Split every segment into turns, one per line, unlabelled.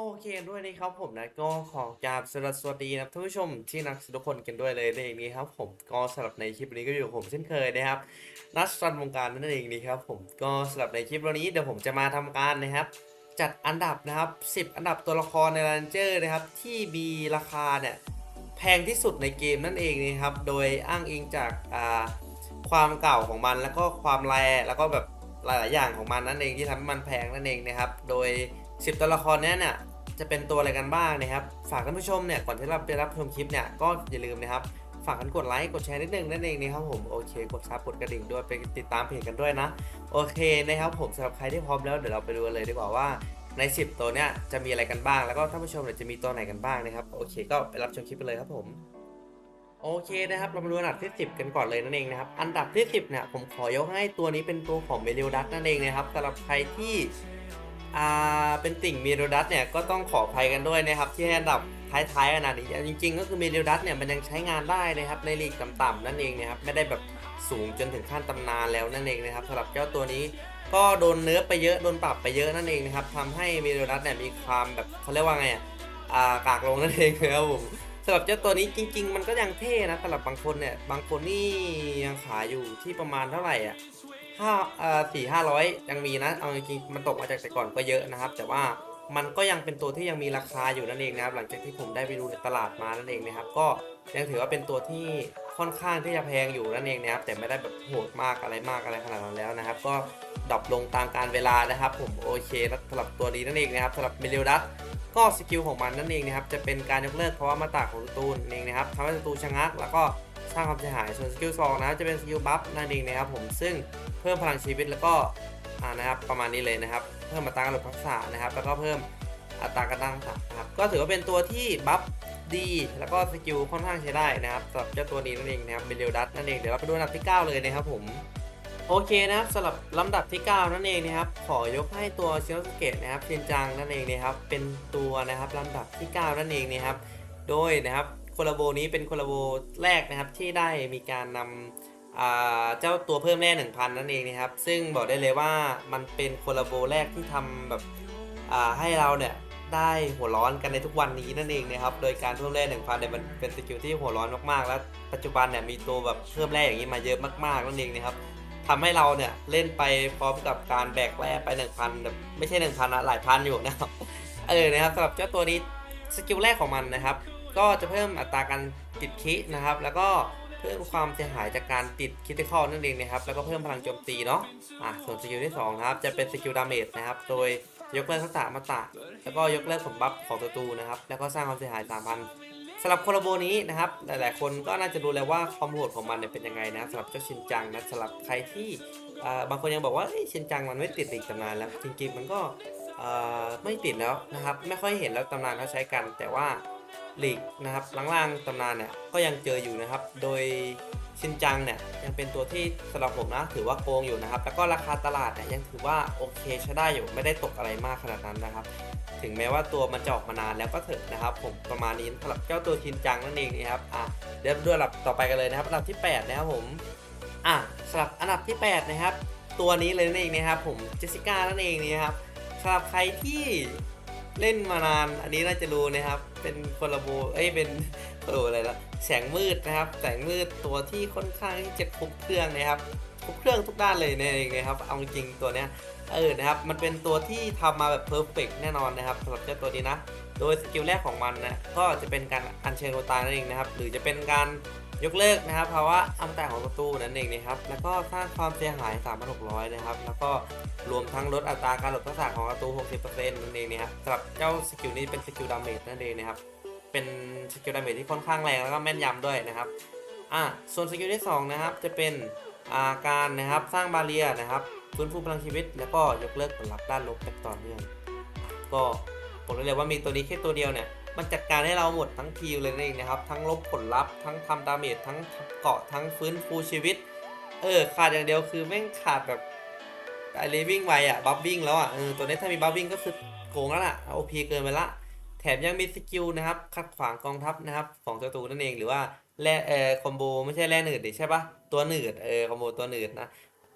โอเคด้วยนะครับผมนะก็ขอกราบสวัสดีนะครับท่านผู้ชมที่นักทุกคนกันด้วยเลยในเองนี้ครับผมก็สำหรับในคลิปนี้ก็อยู่กับผมเช่นเคยนะครับนัดรันวงการนั่นเองนี่ครับผมก็สำหรับในคลิปวันนี้เดี๋ยวผมจะมาทำการนะครับ จัดอันดับนะครับ 10 อันดับตัวละครในรันเจอร์นะครับ ที่มีราคาเนี่ยแพงที่สุดในเกมนั่นเองนะครับ โดยอ้างอิงจากอ่าความเก่าของมันแล้วก็ความแรแล้วก็แบบหลายๆอย่างของมันนั่นเองที่ทำให้มันแพงนั่นเองนะครับ โดย 10 ตัวละครนี้เนี่ย จะเป็นตัวอะไรกันบ้างนะครับ ฝากท่านผู้ชมเนี่ยก่อนที่เราไปรับชมคลิปเนี่ยก็อย่าลืมนะครับฝากกันกดไลค์กดแชร์นิดนึงนั่นเองนะครับผมโอเคกดซับกดกระดิ่งด้วยไปติดตามเพจกันด้วยนะโอเคนะครับผมสำหรับใครที่พร้อมแล้วเดี๋ยวเราไปดูกันเลยดีกว่าว่าใน 10 ตัวเนี้ยจะมีอะไรกันบ้าง แล้วก็ท่านผู้ชมเนี่ยจะมีตัวไหนกันบ้างนะครับโอเค ก็ไปรับชมคลิปไปเลยครับผมโอเคนะครับเรามาดูอันดับที่ 10 กันก่อนเลยนั่นเองนะครับอันดับที่ 10เนี่ยผมขอยกให้ตัวนี้เป็นตัวของเมลิวดัตนั่นเองนะครับสำหรับใครที่ อ่าเป็นติ่งเมลิวดัตเนี่ยก็ต้องขออภัยกันด้วยนะครับที่ให้อันดับท้ายๆขนาดนี้จริง ๆ ก็คือเมลิวดัตเนี่ยมันยังใช้งานได้นะครับในลีกต่ำๆนั่นเองนะครับไม่ได้แบบสูงจนถึงขั้นตำนานแล้วนั่นเองนะครับสำหรับเจ้าตัวนี้ก็โดนเนื้อไปเยอะโดนปรับไปเยอะนั่นเองนะครับทำให้เมลิวดัตเนี่ยมีความแบบเขาเรียกว่าไงอะากากลงนั่นเองนะครับผมสำหรับเจ้าตัวนี้จริง ๆ มันก็ยังเท่นะสำหรับบางคนเนี่ย บางคนนี่ยังขายอยู่ที่ประมาณเท่าไหร่อะ ห้าสี่ห้าร้อยยังมีนะเอาจริงๆมันตกมาจากแต่ก่อนก็เยอะนะครับ แต่ว่ามันก็ยังเป็นตัวที่ยังมีราคาอยู่นั่นเองนะครับ หลังจากที่ผมได้ไปดูในตลาดมานั่นเองนะครับ ก็ยังถือว่าเป็นตัวที่ค่อนข้างที่จะแพงอยู่นั่นเองนะครับ แต่ไม่ได้แบบโหดมากอะไรมากอะไรขนาดนั้นแล้วนะครับ ก็ดรอปลงตามการเวลานะครับ ผมโอเคสำหรับตัวนี้นั่นเองนะครับสำหรับเมลิวดัสก็สกิลของมันนั่นเองนะครับจะเป็นการยกเลิกเพราะว่ามาตราของตูนเองนะครับทำให้ศัตรูชะงักแล้วก็ สร้างความเสียหายส่วนสกิลสองนะจะเป็นสกิลบัฟนั่นเองนะครับผมซึ่งเพิ่มพลังชีวิตแล้วก็นะครับประมาณนี้เลยนะครับ เพิ่มอัตราการหลบทักษะนะครับ แล้วก็เพิ่มอัตราการตั้งทักษะนะครับก็ถือว่าเป็นตัวที่บัฟดี แล้วก็สกิลค่อนข้างใช้ได้นะครับสำหรับเจ้าตัวนี้นั่นเองนะครับเบลดัสนั่นเองเดี๋ยวเราไปดูอันดับที่ 9 เลยนะครับผมโอเคนะครับสำหรับลำดับที่ 9 นั่นเองนะครับขอยกให้ตัวชิโนสเกตนะครับเชนจังนั่นเองนะครับเป็นตัวนะครับลำดับที่ 9 นั่นเองนะครับโดยนะครับ โคลาโบนี้เป็นโคลาโบแรกนะครับที่ได้มีการนำเจ้าตัวเพิ่มแร่1,000 นั่นเองนะครับ ซึ่งบอกได้เลยว่ามันเป็นโคลาโบแรกที่ทำแบบให้เราเนี่ยได้หัวร้อนกันในทุกวันนี้นั่นเองนะครับ โดยการเพิ่มแร่1,000เนี่ยมันเป็นสกิลที่หัวร้อนมากๆ แล้วปัจจุบันเนี่ยมีตัวแบบเพิ่มแร่อย่างนี้มาเยอะมากๆนั่นเองนะครับทำให้เราเนี่ยเล่นไปพร้อมกับการแบกแร่ไป1,000แบบไม่ใช่1,000นะหลายพันอยู่นะครับ เออนะครับสำหรับเจ้าตัวนี้สกิลแรกของมันนะครับ ก็จะเพิ่มอัตราการติดคินะครับ แล้วก็เพิ่มความเสียหายจากการติดคิติคอลนั่นเองนะครับ แล้วก็เพิ่มพลังโจมตีเนาะอะส่วนสกิลที่2ครับจะเป็นสกิลดาเมจนะครับ โดยยกเลิกทักษะมาตะ แล้วก็ยกเลิกผลบัฟของศัตรูนะครับ แล้วก็สร้างความเสียหาย 3,000สำหรับโคลาโบนี้นะครับ หลายๆ คนก็น่าจะรู้แล้วว่าความโหดของมันเนี่ยเป็นยังไงนะสำหรับเจ้าชินจังนะสำหรับใครที่อ่าบางคนยังบอกว่าเอ้ยชินจังมันไม่ติดอีกตำนานแล้วจริงๆมันก็อ่าไม่ติดแล้วนะครับ ไม่ค่อยเห็นแล้วตำนานเขาใช้กันแต่ว่า ลีกนะครับล่างๆตำนานเนี่ยก็ยังเจออยู่นะครับ โดยชินจังเนี่ยยังเป็นตัวที่สำหรับผมนะถือว่าโกงอยู่นะครับ แล้วก็ราคาตลาดเนี่ยยังถือว่าโอเคใช้ได้อยู่ไม่ได้ตกอะไรมากขนาดนั้นนะครับ ถึงแม้ว่าตัวมันจะออกมานานแล้วก็เถอะนะครับ ผมประมาณนี้สำหรับเจ้าตัวชินจังนั่นเองนะครับอะเดี๋ยวดูอันดับต่อไปกันเลยนะครับอันดับที่ 8 นะครับผมอะสำหรับอันดับที่ 8 นะครับ ตัวนี้เลยนั่นเองนะครับผมเจสสิก้านั่นเองนะครับสำหรับใครที่ เล่นมานาน อันนี้น่าจะรู้นะครับ เป็นคนละโบเอ้ย เป็นโอ้อะไรละแสงมืดนะครับ แสงมืดตัวที่ค่อนข้างที่จะครบเครื่องนะครับครบเครื่องทุกด้านเลยเนั่นเองนะครับ เอาจริงตัวเนี้ย เออ นะครับ มันเป็นตัวที่ทำมาแบบเพอร์เฟกแน่นอนนะครับสำหรับเจ้าตัวนี้นะ โดยสกิลแรกของมันนะ ก็จะเป็นการอัญเชิญโรตานั่นเองนะครับ หรือจะเป็นการ ยกเลิกนะครับภาวะอัมตะของศัตรูนั่นเองนะครับแล้วก็สร้างความเสียหาย 3,600 นะครับ แล้วก็รวมทั้งลดอัตราการหลบทักษะของศัตรู60%นั่นเองนะครับสำหรับเจ้าสกิลนี้เป็นสกิลดาเมจนั่นเองนะครับเป็นสกิลดาเมจที่ค่อนข้างแรงแล้วก็แม่นยำด้วยนะครับอะส่วนสกิลที่สองนะครับจะเป็นอาการนะครับสร้างบาเรียนะครับฟื้นฟูพลังชีวิต แล้วก็ยกเลิกผลลัพธ์ด้านลบแบบต่อเนื่องก็ผมเลยว่ามีตัวนี้แค่ตัวเดียวเนี่ย มันจัดการให้เราหมดทั้งทีมเลยนั่นเองนะครับ ทั้งลบผลลัพธ์ทั้งทำดาเมจทั้งเกาะทั้งฟื้นฟูชีวิต เออขาดอย่างเดียวคือแม่งขาดแบบไอเลวิ่งไวอะบัฟวิ่งแล้วอะเออตัวนี้ถ้ามีบัฟวิ่งก็คือโกงแล้วล่ะโอพีเกินไปละ แถมยังมีสกิลนะครับขัดขวางกองทัพนะครับของศัตรูนั่นเองหรือว่าแร่เออคอมโบไม่ใช่แร่หนืดดิใช่ปะตัวหนืดเออคอมโบตัวหนืดนะ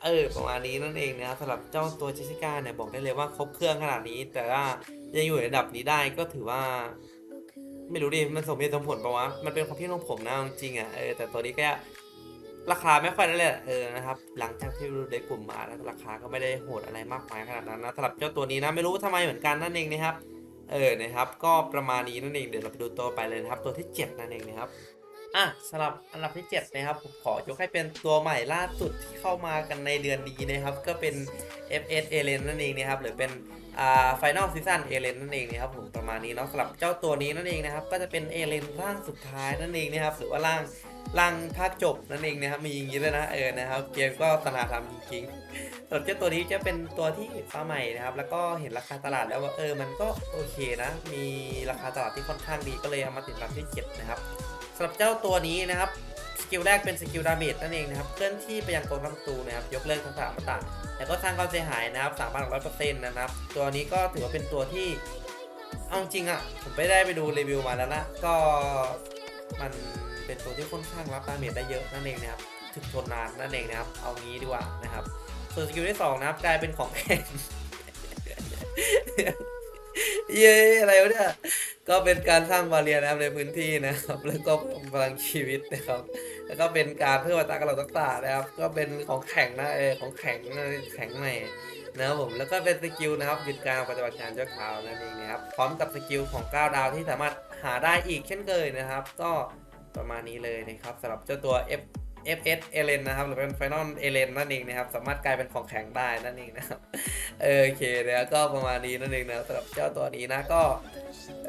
เออประมาณนี้นั่นเองนะครับสำหรับเจ้าตัวเจสสิก้าเนี่ยบอกได้เลยว่าครบเครื่องขนาดนี้ แต่ว่ายังอยู่ในระดับนี้ได้ก็ถือว่า ไม่รู้ดิมันสมเหตุสมผลปะวะมันเป็นความคิดของผมนะจริงอะเออแต่ตัวนี้ก็ราคาไม่ค่อยนั่นแหละเออนะครับหลังจากที่รู้ได้กลุ่มมาแล้วราคาก็ไม่ได้โหดอะไรมากมายขนาดนั้นนะสำหรับเจ้าตัวนี้นะไม่รู้ทำไมเหมือนกันนั่นเองนะครับเออนะครับก็ประมาณนี้นั่นเองเดี๋ยวเราไปดูตัวไปเลยนะครับตัวที่ 7 นั่นเองนะครับ อะสำหรับอันดับที่7นะครับผมขอยกให้เป็นตัวใหม่ล่าสุดที่เข้ามากันในเดือนนี้นะครับ ก็เป็น FS a l e n นั่นเองนะครับหรือเป็นอ่า Final Season a l e n นั่นเองนะครับผมประมาณนี้เนาะสำหรับเจ้าตัวนี้นั่นเองนะครับ ก็จะเป็น a l e n ร่างสุดท้ายนั่นเองนะครับหรือว่าร่างร่างภาคจบนั่นเองนะครับมีอย่างนี้ด้วยนะเออนะครับเกมก็ตนาทำจริงๆส่วนเจ้าตัวนี้จะเป็นตัวที่มาใหม่นะครับ แล้วก็เห็นราคาตลาดแล้วว่าเออมันก็โอเคนะ มีราคาตลาดที่ค่อนข้างดีก็เลยเอามาติดลำที่7นะครับำหรับเจ้าตัวนี้นะครับสกิลแรกเป็นสกิลดาเมจนั่นเองนะครับเคลื่อนที่ไปยังกองทัพประตูนะครับยกเลิกทักษะอมตะแล้วก็สร้างความเสียหายนะครับ3 6 0 0นต์นะครับตัวนี้ก็ถือว่าเป็นตัวที่เอาจริงอะผมไม่ได้ไปดูรีวิวมาแล้วนะก็มันเป็นตัวที่ค่อนข้างรับดาเมจได้เยอะนั่นเองนะครับถึงทนนานนั่นเองนะครับเอางี้ดีกว่านะครับส่วนสกิลที่สองนะครับกลายเป็นของแข็งเย้อะไรวะเนี่ย ก็เป็นการสร้างบาเรียนะครับในพื้นที่นะครับ แล้วก็พลังชีวิตนะครับ แล้วก็เป็นการเพิ่มอัตรากระโดดทักษะนะครับ ก็เป็นของแข็งนะเออของแข็งนะแข็งใหม่นะครับผมแล้วก็เป็นสกิลนะครับหยุดการปฏิบัติการชั่วคราวนั่นเองนะครับพร้อมกับสกิลของ9ดาวที่สามารถหาได้อีกเช่นเคยนะครับ ก็ประมาณนี้เลยนะครับสำหรับเจ้าตัว F FS เอเลนนะครับ หรือเป็น Final เอเลนนั่นเองนะครับ สามารถกลายเป็นของแข็งได้นั่นเองนะครับเออโอเคนะก็ประมาณนี้นั่นเองนะสำหรับเจ้าตัวนี้นะก็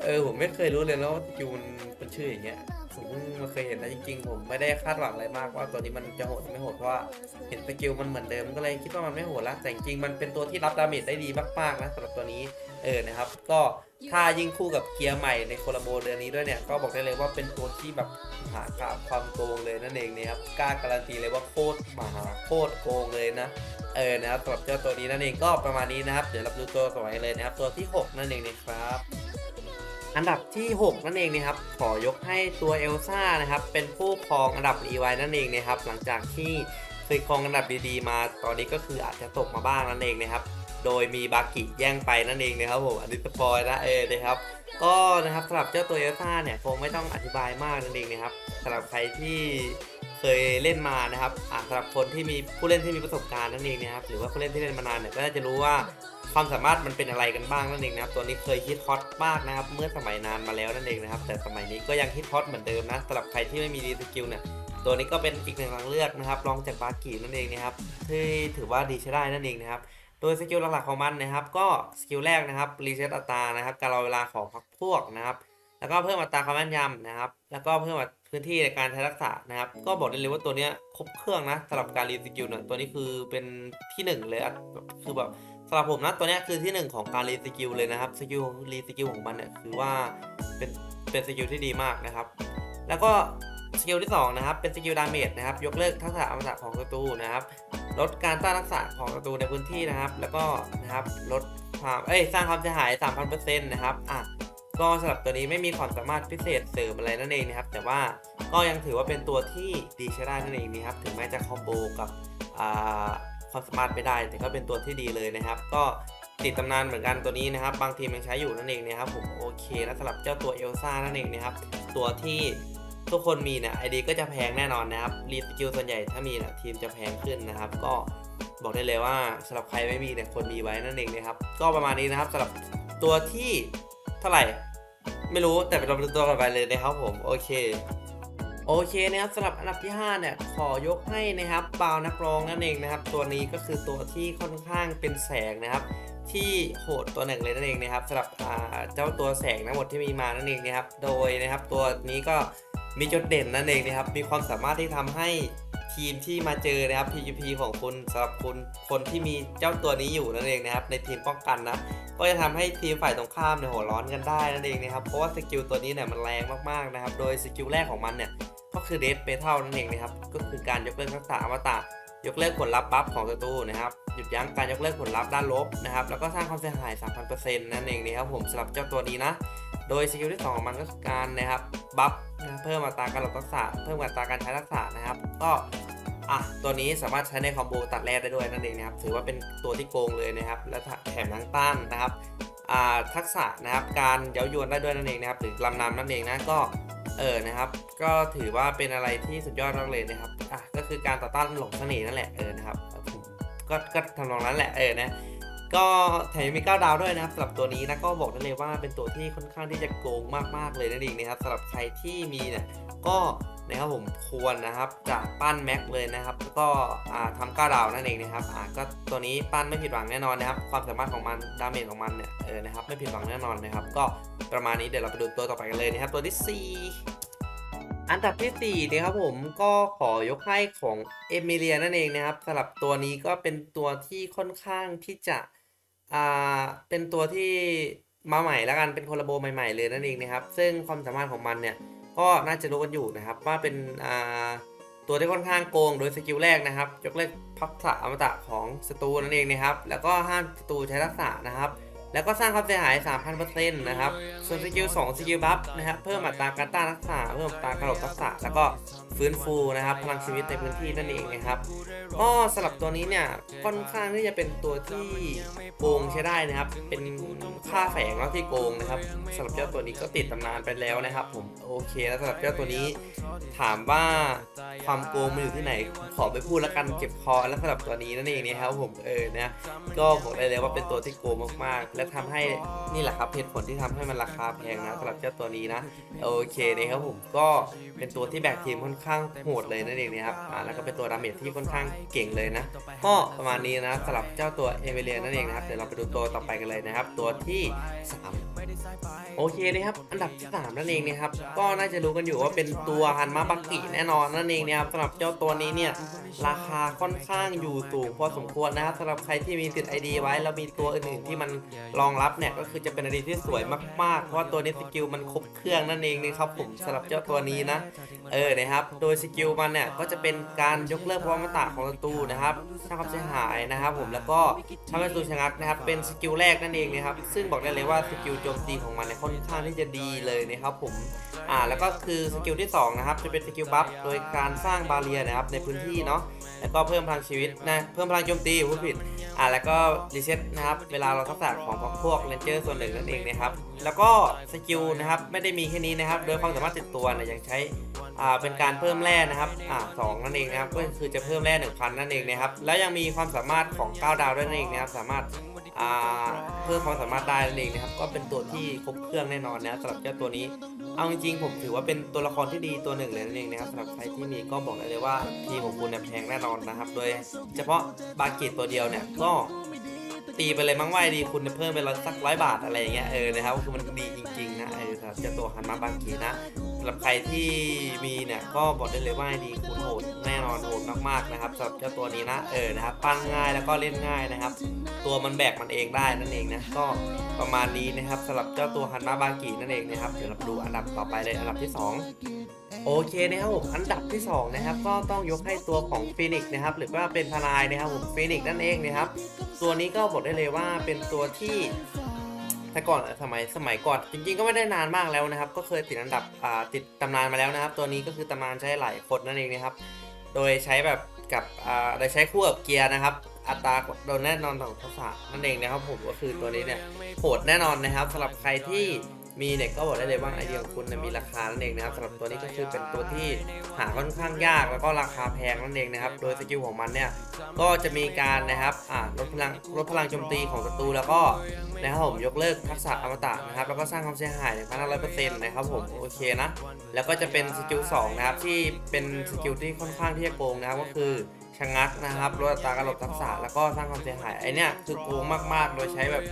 เออผมไม่เคยรู้เลยนะว่าสกิลมันเป็นชื่ออย่างเงี้ยผมเพิ่งมาเคยเห็นนะจริงๆ ผมไม่ได้คาดหวังอะไรมากว่าตัวนี้มันจะโหดหรือไม่โหดเพราะว่าเห็นสกิลมันเหมือนเดิมก็เลยคิดว่ามันไม่โหดละแต่จริงๆมันเป็นตัวที่รับดาเมจได้ดีมากๆนะสำหรับตัวนี้เออนะครับ ก็ ถ้ายิ่งคู่กับเกียร์ใหม่ในโคลาโบเดือนนี้ด้วยเนี่ย ก็บอกได้เลยว่าเป็นตัวที่แบบหากราบความโกงเลยนั่นเองนะครับกล้าการันตีเลยว่าโคตรมหาโคตรโกงเลยนะเออนะครับสำหรับเจ้าตัวนี้นั่นเองก็ประมาณนี้นะครับ เดี๋ยวเราไปดูตัวต่อไปเลยนะครับ ตัวที่ 6 นั่นเองนะครับอันดับที่ 6 นั่นเองนะครับ ขอยกให้ตัวเอลซ่านะครับ เป็นผู้ครองอันดับ EY นั่นเองนะครับ หลังจากที่เคยครองอันดับดีๆมา ตอนนี้ก็คืออาจจะตกมาบ้างนั่นเองนะครับ โดยมีบากิแย่งไปนั่นเองนะครับผมอันนี้สปอยนะเออนะครับ ก็นะครับสำหรับเจ้าตัวเอลซ่าเนี่ยคงไม่ต้องอธิบายมากนั่นเองนะครับสำหรับใครที่เคยเล่นมานะครับสำหรับคนที่มีผู้เล่นที่มีประสบการณ์นั่นเองนะครับหรือว่าผู้เล่นที่เล่นมานานเนี่ยก็จะรู้ว่าความสามารถมันเป็นอะไรกันบ้างนั่นเองนะครับ ตัวนี้เคยฮิตฮอตมากนะครับ เมื่อสมัยนานมาแล้วนั่นเองนะครับ แต่สมัยนี้ก็ยังฮิตฮอตเหมือนเดิมนะสำหรับใครที่ไม่มีดีสกิลเนี่ยตัวนี้ก็เป็นอีกหนึ่งทางเลือกนะครับรองจากบากินั่นเองนะครับที่ถือว่าดีใช้ได้นั่นเองนะครับ โดยสกิลหลักๆของมันนะครับ ก็สกิลแรกนะครับรีเซ็ตอัตรานะครับการรอเวลาของพรรคพวกนะครับ แล้วก็เพิ่มอัตราความแม่นยำนะครับ แล้วก็เพิ่มพื้นที่ในการใช้รักษานะครับ ก็บอกได้เลยว่าตัวเนี้ยครบเครื่องนะสำหรับการรีสกิลเนี่ยตัวนี้คือเป็นที่หนึ่งเลยคือแบบสำหรับผมนะตัวเนี้ยคือที่หนึ่งของการรีสกิลเลยนะครับสกิลรีสกิลของมันเนี่ยคือว่าเป็นเป็นสกิลที่ดีมากนะครับ แล้วก็สกิลที่สองนะครับเป็นสกิลดาเมจนะครับยกเลิกทักษะอมตะของศัตรูนะครับ ลดการต้านรักษาของศัตรูในพื้นที่นะครับ แล้วก็นะครับลดความเอ้ยสร้างความเสียหาย 3,000%นะครับอะก็สำหรับตัวนี้ไม่มีความสามารถพิเศษเสริมอะไรนั่นเองนะครับ แต่ว่าก็ยังถือว่าเป็นตัวที่ดีใช้ได้นั่นเองนะครับ ถึงแม้จะคอมโบกับความสามารถไม่ได้ แต่ก็เป็นตัวที่ดีเลยนะครับ ก็ติดตำนานเหมือนกันตัวนี้นะครับ บางทีมยังใช้อยู่นั่นเองนะครับผมโอเคนะสำหรับเจ้าตัวเอลซ่านั่นเองนะครับ ตัวที่ ทุกคนมีเนี่ยไอดีก็จะแพงแน่นอนนะครับรีสกิลส่วนใหญ่ถ้ามีเนี่ยทีมจะแพงขึ้นนะครับ ก็บอกได้เลยว่าสำหรับใครไม่มีเนี่ยควรมีไว้นั่นเองนะครับ ก็ประมาณนี้นะครับสำหรับตัวที่เท่าไหร่ ไม่รู้แต่ไปลองดูตัวกันไปเลยนะครับผมโอเคโอเคนะครับสำหรับอันดับที่ 5 เนี่ยขอยกให้นะครับบานักร้องนั่นเองนะครับ ตัวนี้ก็คือตัวที่ค่อนข้างเป็นแสงนะครับ ที่โหดตัวหนึ่งเลยนั่นเองนะครับสำหรับเจ้าตัวแสงทั้งหมดที่มีมานั่นเองนะครับ โดยนะครับตัวนี้ก็ มีจุดเด่นนั่นเองนะครับ มีความสามารถที่ทำให้ทีมที่มาเจอนะครับ PVP ของคุณสำหรับคุณคนที่มีเจ้าตัวนี้อยู่นั่นเองนะครับ ในทีมป้องกันนะก็จะทำให้ทีมฝ่ายตรงข้ามเนี่ยหัวร้อนกันได้นั่นเองนะครับ เพราะว่าสกิลตัวนี้เนี่ยมันแรงมากๆนะครับ โดยสกิลแรกของมันเนี่ยก็คือเดสเ e ทัลนั่นเองนะครับ ก็คือการยกเลิกทักษะอมตะ ยกเลิกผลลัพธ์บัฟของศัตรูนะครับหยุดยั้งการยกเลิกผลลัพธ์ด้านลบนะครับแล้วก็สร้างความเสียหาย 3,000%นั่นเองนะครับผมสำหรับเจ้าตัวนี้นะโดยสกิลที่2ของมันก็คือการนะครับบัฟนะเพิ่มอัตราการหลบทักษะเพิ่มอัตราการใช้ทักษะนะครับ ก็อะตัวนี้สามารถใช้ในคอมโบตัดแร่ได้ด้วยนั่นเองนะครับถือว่าเป็นตัวที่โกงเลยนะครับ และแถมทั้งต้านนะครับทักษะนะครับการเย้ายวนได้ด้วยนั่นเองนะครับหรือลำนำนั่นเองนะก็ ออนะครับ ก็ถือว่าเป็นอะไรที่สุดยอดมากเลยนะครับอะก็คือการต่อต้านหลงเสน่ห์นั่นแหละเออนะครับก็ก็ทำนองนั้นแหละเออนะก็แถมมี9ดาวด้วยนะครับสำหรับตัวนี้นะก็บอกได้เลยว่าเป็นตัวที่ค่อนข้างที่จะโกงมากๆเลยนั่นเองนะครับสำหรับใครที่มีเนี่ยก็ นะครับผมควรนะครับจะปั้นแม็กเลยนะครับแล้วก็อ่าทำ9ดาวนั่นเองนะครับก็ตัวนี้ปั้นไม่ผิดหวังแน่นอนนะครับ ความสามารถของมันดาเมจของมันเนี่ยเออนะครับไม่ผิดหวังแน่นอนนะครับ ก็ประมาณนี้เดี๋ยวเราไปดูตัวต่อไปกันเลยนะครับ ตัวที่สี่อันดับที่4นะครับผมก็ขอยกให้ของเอมิเลียนั่นเองนะครับสำหรับตัวนี้ก็เป็นตัวที่ค่อนข้างที่จะอ่าเป็นตัวที่มาใหม่แล้วกันเป็นคนละโบใหม่ ๆ เลยนั่นเองนะครับ ซึ่งความสามารถของมันเนี่ย ก็น่าจะรู้กันอยู่นะครับ ว่าเป็นตัวที่ค่อนข้างโกงโดยสกิลแรกนะครับ ยกเลิกพักษะอมตะของศัตรูนั่นเองนะครับ แล้วก็ห้ามศัตรูใช้ทักษะนะครับ แล้วก็สร้างความเสียหาย 3,000%นะครับ ส่วนสกิล2สกิลบัฟนะครับ เพิ่มอัตราการต้านทักษะ เพิ่มอัตรากระโดดรักษะ แล้วก็ ฟื้นฟูนะครับ พลังชีวิตในพื้นที่นั่นเองนะครับก็สำหรับตัวนี้เนี่ยค่อนข้างที่จะเป็นตัวที่โกงใช้ได้นะครับ เป็นค่าแฝงแล้วที่โกงนะครับสำหรับเจ้าตัวนี้ก็ติดตำนานไปแล้วนะครับ ผมโอเคแล้วสำหรับเจ้าตัวนี้ ถามว่าความโกงมันอยู่ที่ไหน ขอไปพูดแล้วกันเจ็บคอแล้วสำหรับตัวนี้นั่นเองนะครับผมเออนะก็บอกได้เลยว่าเป็นตัวที่โกงมากๆ และทำให้นี่แหละครับเหตุผลที่ทำให้มันราคาแพงนะสำหรับเจ้าตัวนี้นะโอเคนะครับผมก็เป็นตัวที่แบกทีมค่อนข้างโหดเลยนั่นเองนะครับอ่าแล้วก็เป็นตัวดาเมจที่ค่อนข้างเก่งเลยนะ ก็ประมาณนี้นะสำหรับเจ้าตัวเอเวเลียนั่นเองนะครับเดี๋ยวเราไปดูตัวต่อไปกันเลยนะครับ ตัวที่สามโอเคนะครับ อันดับที่สามนั่นเองนะครับ ก็น่าจะรู้กันอยู่ว่าเป็นตัวฮันมาบักกิแน่นอนนั่นเองนะครับสำหรับเจ้าตัวนี้เนี่ยราคาค่อนข้างอยู่สูงพอสมควรนะครับสำหรับใครที่มีติด ID ไว้แล้วมีตัวอื่นๆที่มันรองรับเนี่ยก็คือจะเป็น ID ที่สวยมากๆ เพราะว่าตัวนี้สกิลมันครบเครื่องนั่นเองนะครับผมสำหรับเจ้าตัวนี้นะ เออนะครับโดยสกิลมันเนี่ยก็จะเป็นการยกเลิกพลังมตะของศัตรูนะครับสร้างความเสียหายนะครับ ผมแล้วก็ทำให้ศัตรูชะงักนะครับ เป็นสกิลแรกนั่นเองนะครับ ซึ่งบอกได้เลยว่าสกิลโจมตีของมันเนี่ยค่อนข้างที่จะดีเลยนะครับผมอ่าแล้วก็คือสกิลที่2นะครับจะเป็นสกิลบัฟโดยการสร้างบาเรียนะครับในพื้นที่เนาะ แล้วก็เพิ่มพลังชีวิตนะเพิ่มพลังโจมตีพูดผิดอ่าแล้วก็รีเซ็ตนะครับเวลาเราทักษะของพวกเลนเจอร์ส่วนหนึ่งนั่นเองนะครับแล้วก็สกิลนะครับไม่ได้มีแค่นี้นะครับ โดยความสามารถติดตัวเนี่ยยังใช้อ่าเป็นการเพิ่มแร่นะครับอ่าสองนั่นเองนะครับก็คือจะเพิ่มแร่หนึ่งพันนั่นเองนะครับแล้วยังมีความสามารถของ 9 ดาวด้วยนั่นเองนะครับสามารถ เพิ่มความสามารถได้นั่นเองนะครับ ก็เป็นตัวที่ครบเครื่องแน่นอนนะสำหรับเจ้าตัวนี้ เอาจริงๆผมถือว่าเป็นตัวละครที่ดีตัวหนึ่งเลยนั่นเองนะครับสำหรับใครที่มีก็บอกได้เลยว่าทีมของคุณเนี่ยแพงแน่นอนนะครับ โดยเฉพาะบาเกตตัวเดียวเนี่ยก็ตีไปเลยมั้งว่าดีคุณเพิ่มไปร้อยสักร้อยบาทอะไรอย่างเงี้ยเออนะครับคือมันดีจริงๆนะเออ สำหรับเจ้าตัวฮันมาบาเกตนะสำหรับใครที่มีเนี่ยก็บอกได้เลยว่าดีคุณโหดแน่นอนโหดมากๆนะครับสำหรับเจ้าตัวนี้นะเออนะครับปั้นง่ายแล้วก็เล่นง่ายนะครับ ตัวมันแบกมันเองได้นั่นเองนะก็ประมาณนี้นะครับสำหรับเจ้าตัวฮันมาบากินั่นเองนะครับเดี๋ยวเราไปดูอันดับต่อไปเลยอันดับที่ 2โอเคนะครับผมอันดับที่2นะครับก็ต้องยกให้ตัวของฟีนิกนะครับหรือว่าเป็นทนายนะครับผมฟีนิกนั่นเองนะครับตัวนี้ก็บอกได้เลยว่าเป็นตัวที่ แต่ก่อนสมัยสมัยก่อนจริงๆก็ไม่ได้นานมากแล้วนะครับ ก็เคยติดอันดับติดตำนานมาแล้วนะครับ ตัวนี้ก็คือตำนานใช้หลายคนนั่นเองนะครับ โดยใช้แบบกับโดยใช้คู่กับเกียร์นะครับ อัตราโดนแน่นอนของทักษะนั่นเองนะครับผมก็คือตัวนี้เนี่ยโหดแน่นอนนะครับสำหรับใครที่ มีเนี่ยก็บอกได้เลยว่าไอเดียของคุณมีราคานั่นเองนะครับสำหรับตัวนี้ก็คือเป็นตัวที่หาค่อนข้างยากแล้วก็ราคาแพงนั่นเองนะครับ โดยสกิลของมันเนี่ยก็จะมีการนะครับลดพลังลดพลังโจมตีของศัตรูแล้วก็นะครับผมยกเลิกทักษะอมตะนะครับแล้วก็สร้างความเสียหายในพันร้อยเปอร์เซ็นต์นะครับผมโอเคนะ แล้วก็จะเป็นสกิล2นะครับที่เป็นสกิลที่ค่อนข้างที่จะโกงนะครับก็คือ ชะงักนะครับลดอัตราการหลบทักษะแล้วก็สร้างความเสียหายไอเนี้ยคือโกงมากๆ โดยใช้แบบ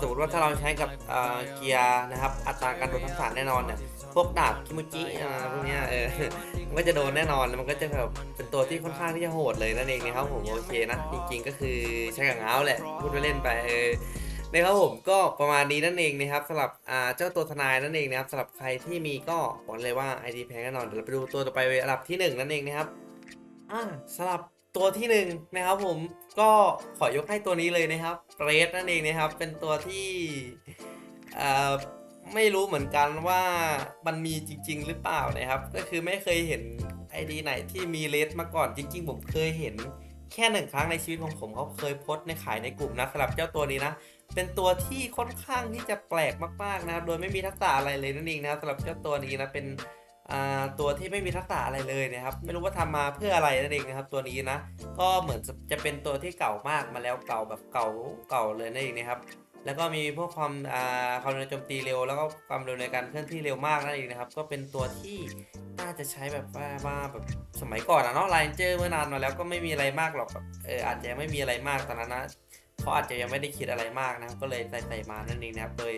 สมมติว่าถ้าเราใช้กับเอ่อเกียร์นะครับอัตราการหลบทักษะแน่นอนเนี่ยพวกดาบคิมุจิอ่าพวกเนี้ยเออมันก็จะโดนแน่นอนแล้วมันก็จะแบบเป็นตัวที่ค่อนข้างที่จะโหดเลยนั่นเองนะครับผมโอเคนะจริงๆก็คือใช้กับเงาแหละพูดไปเล่นไปเออนะครับผมก็ประมาณนี้นั่นเองนะครับสำหรับอ่าเจ้าตัวทนายนั่นเองนะครับสำหรับใครที่มีก็บอกเลยว่า ID แพงแน่นอนเดี๋ยวเราไปดูตัวต่อไปอันดับที่หนึ่งนั่นเองนะครับอ่าสำหรับ ตัวที่หนึ่งนะครับผมก็ขอยกให้ตัวนี้เลยนะครับเรสนั่นเองนะครับ เป็นตัวที่ไม่รู้เหมือนกันว่ามันมีจริง ๆ หรือเปล่านะครับ ก็คือไม่เคยเห็น ID ไหนที่มีเลสมาก่อนจริง ๆ ผมเคยเห็นแค่หนึ่งครั้งในชีวิตของผมเขาเคยโพสในขายในกลุ่มนะสำหรับเจ้าตัวนี้นะ เป็นตัวที่ค่อนข้างที่จะแปลกมากๆนะครับโดยไม่มีทักษะอะไรเลยนั่นเองนะสำหรับเจ้าตัวนี้นะเป็น ตัวที่ไม่มีทักษะอะไรเลยนะครับ ไม่รู้ว่าทำมาเพื่ออะไรนั่นเองนะครับ ตัวนี้นะ ก็เหมือนจะเป็นตัวที่เก่ามากมาแล้วเก่าแบบเก่าเก่าเลยนั่นเองนะครับ แล้วก็มีพวกความความเร็วโจมตีเร็ว แล้วก็ความเร็วในการเคลื่อนที่เร็วมากนั่นเองนะครับ ก็เป็นตัวที่น่าจะใช้แบบว่าแบบสมัยก่อนอะเนาะไลน์เจอเมื่อนานมาแล้วก็ไม่มีอะไรมากหรอกเอออาจจะไม่มีอะไรมากตอนนั้นนะเขาอาจจะยังไม่ได้คิดอะไรมากนะครับก็เลยใส่ใส่มานั่นเองนะครับโดย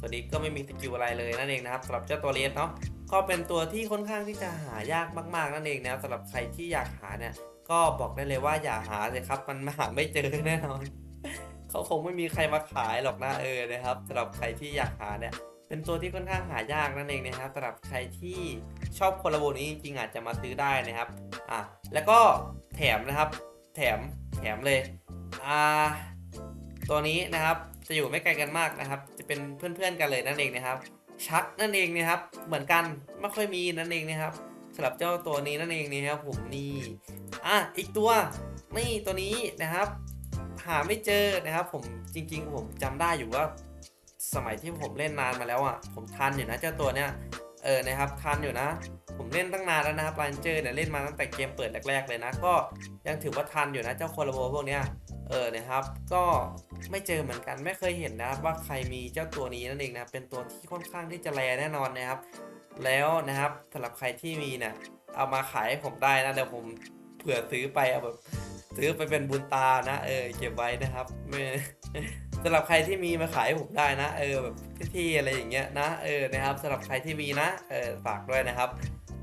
ตัวนี้ก็ไม่มีสกิลอะไรเลยนั่นเองนะครับสำหรับเจ้าตัวเลสเนาะ ก็เป็นตัวที่ค่อนข้างที่จะหายากมาก ๆ นั่นเองนะครับสำหรับใครที่อยากหาเนี่ย ก็บอกได้เลยว่าอย่าหาเลยครับ มันหาไม่เจอแน่นอน เขาคงไม่มีใครมาขายหรอกนะเออนะครับสำหรับใครที่อยากหาเนี่ยเป็นตัวที่ค่อนข้างหายากนั่นเองนะครับสำหรับใครที่ชอบคนละโบนี้จริงๆอาจจะมาซื้อได้นะครับอะแล้วก็แถมนะครับ แถมแถมเลยอ่าตัวนี้นะครับจะอยู่ไม่ไกลกันมากนะครับ จะเป็นเพื่อนๆกันเลยนั่นเองนะครับ ชักนั่นเองนะครับเหมือนกันไม่ค่อยมีนั่นเองนะครับสำหรับเจ้าตัวนี้นั่นเองนะครับผมนี่อะอีกตัวนี่ตัวนี้นะครับ หาไม่เจอนะครับ ผมจริง ๆ ผมจำได้อยู่ว่า สมัยที่ผมเล่นนานมาแล้วอะผมทันอยู่นะเจ้าตัวเนี้ยเออนะครับทันอยู่นะ ผมเล่นตั้งนานแล้วนะครับรันเจอร์เนี่ยเล่นมาตั้งแต่เกมเปิดแรกๆเลยนะ ก็ยังถือว่าทันอยู่นะเจ้าโคลาโบพวกเนี้ย เออนะครับ ก็ไม่เจอเหมือนกันไม่เคยเห็นนะครับว่าใครมีเจ้าตัวนี้นั่นเองนะเป็นตัวที่ค่อนข้างที่จะแรแน่นอนนะครับ แล้วนะครับสำหรับใครที่มีเนี่ยเอามาขายให้ผมได้นะเดี๋ยวผมเผื่อซื้อไปเอาแบบซื้อไปเป็นบุญตานะ เออเก็บไว้นะครับสำหรับใครที่มีมาขายให้ผมได้นะ เออแบบที่อะไรอย่างเงี้ยนะเออนะครับสำหรับใครที่มีนะเออฝากด้วยนะครับ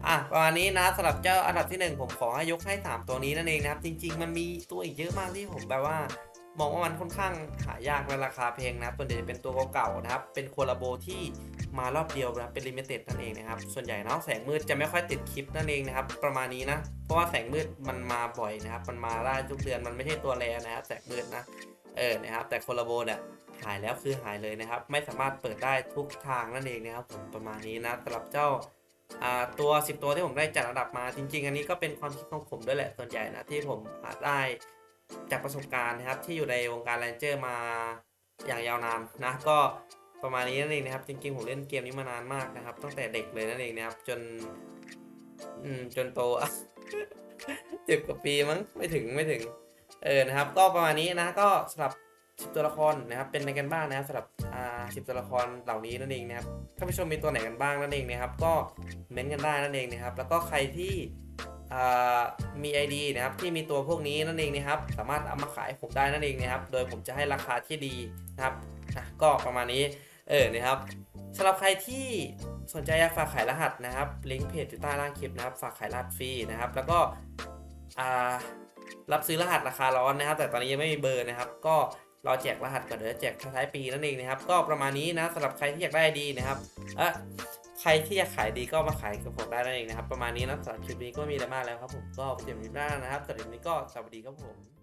อะประมาณนี้นะสำหรับเจ้าอันดับที่หนึ่งผมขอให้ยกให้สามตัวนี้นั่นเองนะครับ จริง ๆ มันมีตัวอีกเยอะมากที่ผมแบบว่า มองว่ามันค่อนข้างหายากและราคาแพงนะครับส่วนใหญ่จะเป็นตัวเก่าๆนะครับ เป็นโคลาโบที่มารอบเดียวนะเป็นลิมิเต็ดนั่นเองนะครับ ส่วนใหญ่เนาะแสงมืดจะไม่ค่อยติดคลิปนั่นเองนะครับ ประมาณนี้นะ เพราะว่าแสงมืดมันมาบ่อยนะครับ มันมาได้ทุกเดือนมันไม่ใช่ตัวแรนะครับแสงมืดนะเออนะครับ แต่โคลาโบเนี่ยหายแล้วคือหายเลยนะครับ ไม่สามารถเปิดได้ทุกทางนั่นเองนะครับผมประมาณนี้นะสำหรับเจ้า ตัว 10 ตัวที่ผมได้จัดอันดับมาจริง ๆ อันนี้ก็เป็นความคิดของผมด้วยแหละส่วนใหญ่นะที่ผมได้จากประสบการณ์นะครับที่อยู่ในวงการแรนเจอร์มาอย่างยาวนานนะก็ประมาณนี้นั่นเองนะครับ จริง ๆ ผมเล่นเกมนี้มานานมากนะครับ ตั้งแต่เด็กเลยนั่นเองนะครับจนอืมจนโตเจ็บกว่าปีมั้งไม่ถึงไม่ถึงเออนะครับ ก็ประมาณนี้นะก็สำหรับ 10 ตัวละครนะครับเป็นในกันบ้างนะครับสำหรับอ่า10 ตัวละครเหล่านี้นั่นเองนะครับท่านผู้ชมมีตัวไหนกันบ้างนั่นเองนะครับ ก็เม้นต์กันได้นั่นเองนะครับ แล้วก็ใครที่อ่ามี ID นะครับที่มีตัวพวกนี้นั่นเองนะครับสามารถเอามาขายผมได้นั่นเองนะครับ โดยผมจะให้ราคาที่ดีนะครับอะก็ประมาณนี้เออนะครับสำหรับใครที่สนใจอยากฝากขายรหัสนะครับลิงก์เพจอยู่ใต้ล่างคลิปนะครับฝากขายรหัสฟรีนะครับ แล้วก็รับซื้อรหัสราคาร้อนนะครับ แต่ตอนนี้ยังไม่มีเบอร์นะครับ ก็ รอแจกรหัสก่อนเดี๋ยวแจกท้ายปีนั่นเองนะครับ ก็ประมาณนี้นะสำหรับใครที่อยากได้ดีนะครับเออใครที่อยากขายดีก็มาขายกับผมได้นั่นเองนะครับ ประมาณนี้นะสำหรับคลิปนี้ก็มีอะไรมากแล้วครับผมก็เจอกันคลิปหน้านะครับสำหรับคลิปนี้ก็สวัสดีครับผม